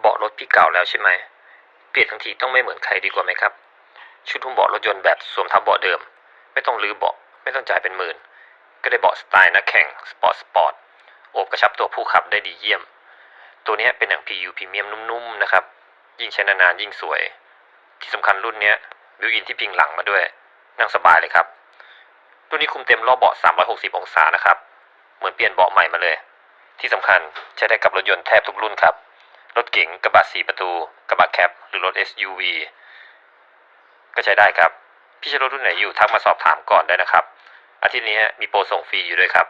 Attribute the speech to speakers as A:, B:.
A: เบาะรถพี่เก่าแล้วใช่ไหม เปลี่ยนทั้งทีต้องไม่เหมือนใครดีกว่าไหมครับ ชุดหุ้มเบาะรถยนต์แบบสวมทับเบาะเดิม ไม่ต้องรื้อเบาะ ไม่ต้องจ่ายเป็นหมื่น ก็ได้เบาะสไตล์นักแข่งสปอร์ตสปอร์ต โอบกระชับตัวผู้ขับได้ดีเยี่ยม ตัวนี้เป็นหนัง PU พรีเมียมนุ่มๆนะครับ ยิ่งใช้นานๆยิ่งสวย ที่สำคัญรุ่นนี้บิวอินที่พิงหลังมาด้วย นั่งสบายเลยครับ รุ่นนี้คุมเต็มรอบเบาะ 360 องศานะครับ เหมือนเปลี่ยนเบาะใหม่มาเลย ที่สำคัญใช้ได้กับรถยนต์แทบทุกรุ่นครับ เก๋งกระบะสี่ประตู กระบะแคปหรือรถ SUV ก็ใช้ได้ครับ พี่ใช้รถรุ่นไหนอยู่ทักมาสอบถามก่อนได้นะครับ อาทิตย์นี้มีโปรส่งฟรีอยู่ด้วยครับ